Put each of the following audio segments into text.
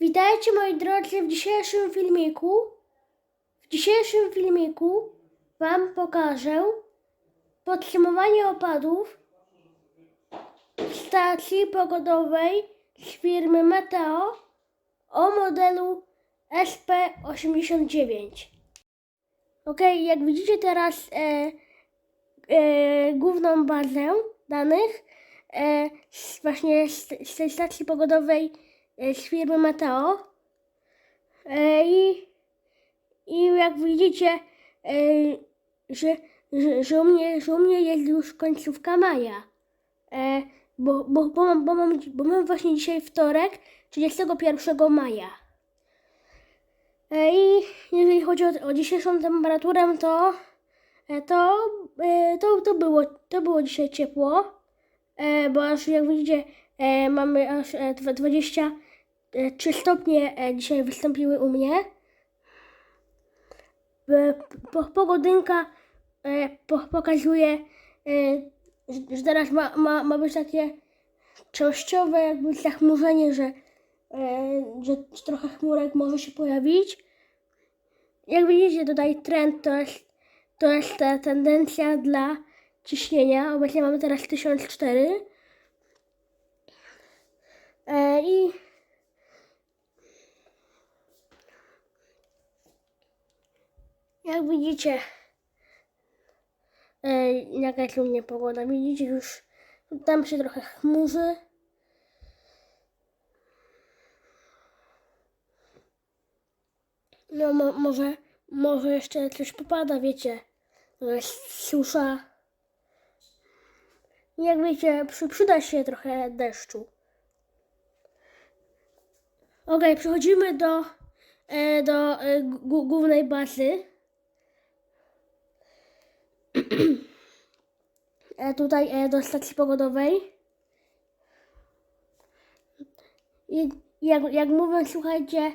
Witajcie moi drodzy w dzisiejszym filmiku. W dzisiejszym filmiku Wam pokażę podsumowanie opadów stacji pogodowej z firmy Meteo o modelu SP89. Ok, jak widzicie teraz e, e, główną bazę danych e, z, właśnie z, z tej stacji pogodowej e, z firmy Meteo. E, i, I jak widzicie, e, że, że, że, u mnie, że u mnie jest już końcówka maja. E, bo, bo, bo, mam, bo, mam, bo mam właśnie dzisiaj wtorek, 31 maja. E, I jeżeli chodzi o, o dzisiejszą temperaturę, to, e, to, e, to, to, było, to było dzisiaj ciepło, bo aż jak widzicie, mamy aż e, dwa- 23 stopnie dzisiaj wystąpiły u mnie. Po, pogodynka po, pokazuje, że, że teraz ma, ma, ma być takie częściowe jakby zachmurzenie, że, e, że trochę chmurek może się pojawić. Jak widzicie tutaj trend to jest, to jest ta tendencja dla ciśnienia. Obecnie mamy teraz 1004. E, I jak widzicie, e, jaka jest u mnie pogoda. Widzicie już tam się trochę chmurzy. No mo, może, może jeszcze coś popada, wiecie. Susza. Jak wiecie, przy, przyda się trochę deszczu. Okej, przechodzimy do, e, do e, głównej bazy. e, tutaj e, do stacji pogodowej. I jak, jak mówię, słuchajcie,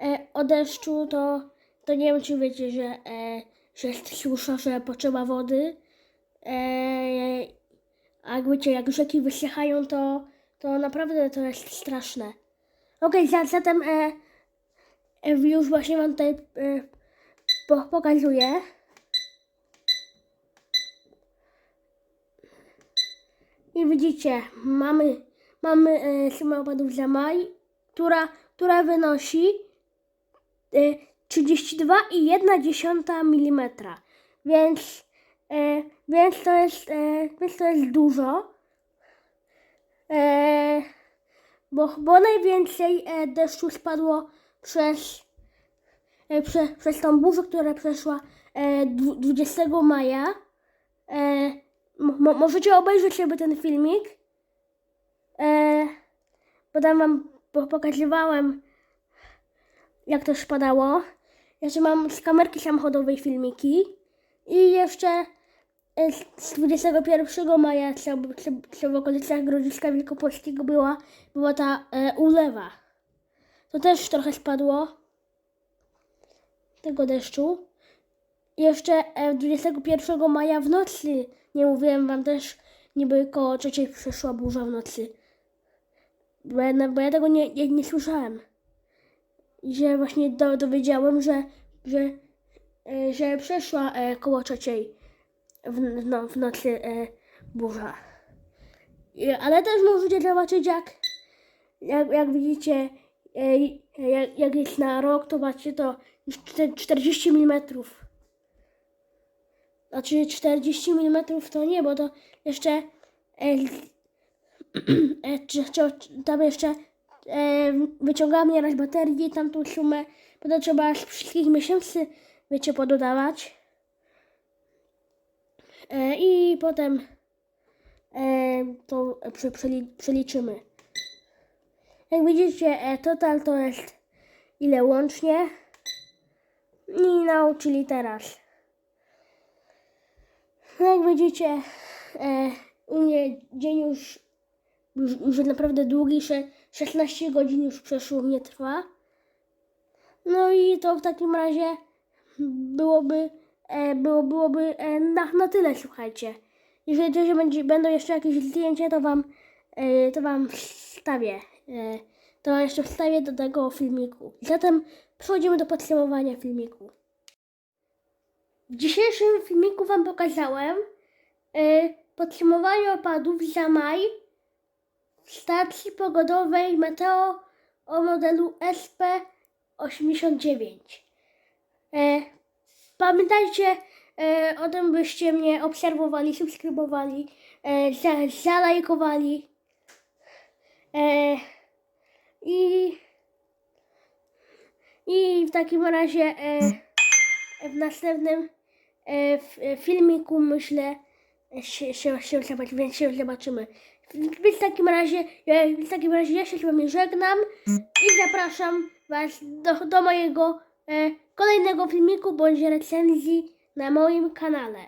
e, o deszczu, to, to nie wiem, czy wiecie, że, e, że susza, że potrzeba wody. E, a jak wiecie, jak rzeki wysychają, to, to naprawdę to jest straszne. Okej, za- zatem e, e, już właśnie wam tutaj e, po, pokazuję. I widzicie, mamy, mamy e, sumę opadów za maj, która, która wynosi 32,1 mm. Więc, e, więc, to jest, e, więc to jest dużo. E, bo, bo najwięcej e, deszczu spadło przez, e, prze, przez tą burzę, która przeszła e, dwu- 20 maja. E, mo- mo- możecie obejrzeć sobie ten filmik. E, bo tam wam po- pokazywałem, jak to spadało. Jeszcze mam z kamerki samochodowej filmiki. I jeszcze e, z z 21 maja, co, co, co w okolicach Grodziska Wielkopolskiego była, była ta e, ulewa. To też trochę spadło tego deszczu. Jeszcze e, 21 maja w nocy, nie mówiłem wam też, niby koło trzeciej przeszła burza w nocy. Bo ja, bo ja tego nie, nie, nie słyszałem. I właśnie do, dowiedziałem, że, że, e, że przeszła e, koło trzeciej w, no, w nocy e, burza. I, ale też możecie zobaczyć, jak, jak, jak widzicie, e, jak, jak jest na rok, to macie to już czte- 40 mm. Znaczy 40 mm to nie, bo to jeszcze e, e, czy, czy, tam jeszcze e, wyciągamy nieraz baterii, tamtą sumę, potem trzeba z wszystkich miesięcy, wiecie, pododawać. E, I potem e, to prze, przeli, przeliczymy. Jak widzicie, total to jest ile łącznie. I nauczyli teraz. No jak widzicie, u mnie dzień już, już, już naprawdę długi, sze- 16 godzin już przeszło mnie trwa. No i to w takim razie byłoby e, było, byłoby e, na, na tyle, słuchajcie. Jeżeli to, będzie, będą jeszcze jakieś zdjęcia, to wam, e, to wam wstawię. E, to jeszcze wstawię do tego filmiku. Zatem przechodzimy do podsumowania filmiku. W dzisiejszym filmiku wam pokazałem e, podsumowanie opadów za maj stacji pogodowej Meteo o modelu SP89. E, pamiętajcie e, o tym, byście mnie obserwowali, subskrybowali, e, za, zalajkowali. E, i, I w takim razie e, w następnym e, w, e, filmiku myślę się, się, się, zobaczy, więc się zobaczymy. Więc w takim razie, ja- w takim razie ja się z wami żegnam i zapraszam was do, do mojego e, kolejnego filmiku bądź recenzji na moim kanale.